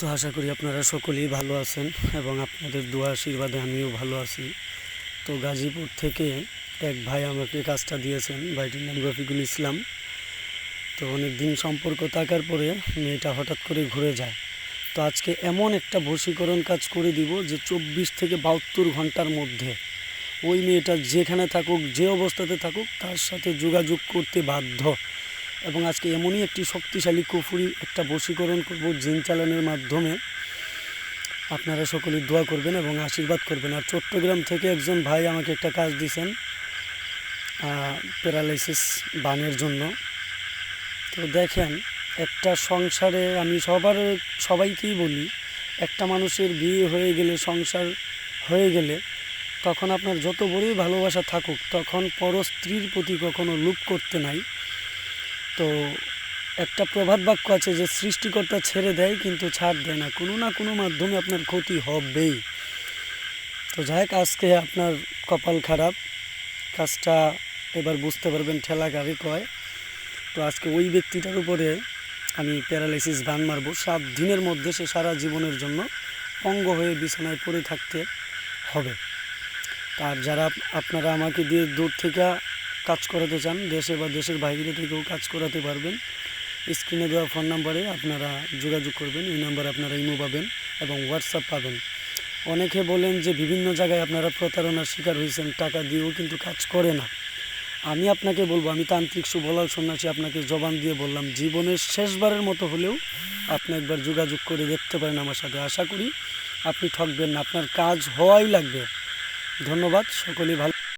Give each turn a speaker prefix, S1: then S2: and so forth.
S1: তো আশা করি আপনারা সকলেই ভালো আছেন এবং আপনাদের দোয়া আশীর্বাদে আমিও ভালো আছি। তো গাজীপুর থেকে এক ভাই আমাকে কাজটা দিয়েছেন, ভাইটির নাম রফিকুল ইসলাম। তো অনেক দিন সম্পর্ক থাকার পরে মেয়েটা হঠাৎ করে ঘুরে যায়। তো আজকে এমন একটা বশীকরণ কাজ করে দিব যে চব্বিশ থেকে বাহাত্তর ঘণ্টার মধ্যে ওই মেয়েটা যেখানে থাকুক, যে অবস্থাতে থাকুক, তার সাথে যোগাযোগ করতে বাধ্য। এবং আজকে এমনই একটি শক্তিশালী কুফুরি, একটা বশীকরণ করব জিন চালানোর মাধ্যমে। আপনারা সকলেই দোয়া করবেন এবং আশীর্বাদ করবেন। আর চট্টগ্রাম থেকে একজন ভাই আমাকে একটা কাজ দিয়েছেন প্যারালাইসিস বানের জন্য। তো দেখেন, একটা সংসারে আমি সবার, সবাইকেই বলি, একটা মানুষের বিয়ে হয়ে গেলে, সংসার হয়ে গেলে, তখন আপনার যত বড়ই ভালোবাসা থাকুক, তখন পর স্ত্রীর প্রতি কখনো লুপ করতে নাই। তো একটা প্রভাত বাক্য আছে যে, সৃষ্টিকর্তা ছেড়ে দেয় কিন্তু ছাড় দেয় না। কোনো না কোনো মাধ্যমে আপনার ক্ষতি হবেই। তো যাই হোক, আজকে আপনার কপাল খারাপ। কাজটা এবার বুঝতে পারবেন ঠেলা গাড়ি কয়। তো আজকে ওই ব্যক্তিটার উপরে আমি প্যারালাইসিস বান মারবো। সাত দিনের মধ্যে সে সারা জীবনের জন্য অঙ্গ হয়ে বিছানায় পড়ে থাকতে হবে। আর যারা আপনারা আমাকে দিয়ে দূর থেকে কাজ করাতে চান, দেশে বা দেশের বাইরে থেকেও কাজ করাতে পারবেন। স্ক্রিনে দেওয়া ফোন নাম্বারে আপনারা যোগাযোগ করবেন, এই নাম্বারে আপনারা ইমো পাবেন এবং হোয়াটসঅ্যাপ পাবেন। অনেকে বলেন যে বিভিন্ন জায়গায় আপনারা প্রতারণার শিকার হয়েছেন, টাকা দিয়েও কিন্তু কাজ করে না। আমি আপনাকে বলব, আমি তান্ত্রিক সুবলাল সন্ন্যাসী, আপনাকে জবান দিয়ে বললাম, জীবনের শেষবারের মতো হলেও আপনি একবার যোগাযোগ করে দেখতে পারেন আমার সাথে। আশা করি আপনি ঠকবেন না, আপনার কাজ হওয়াই লাগবে। ধন্যবাদ, সকলেই ভালো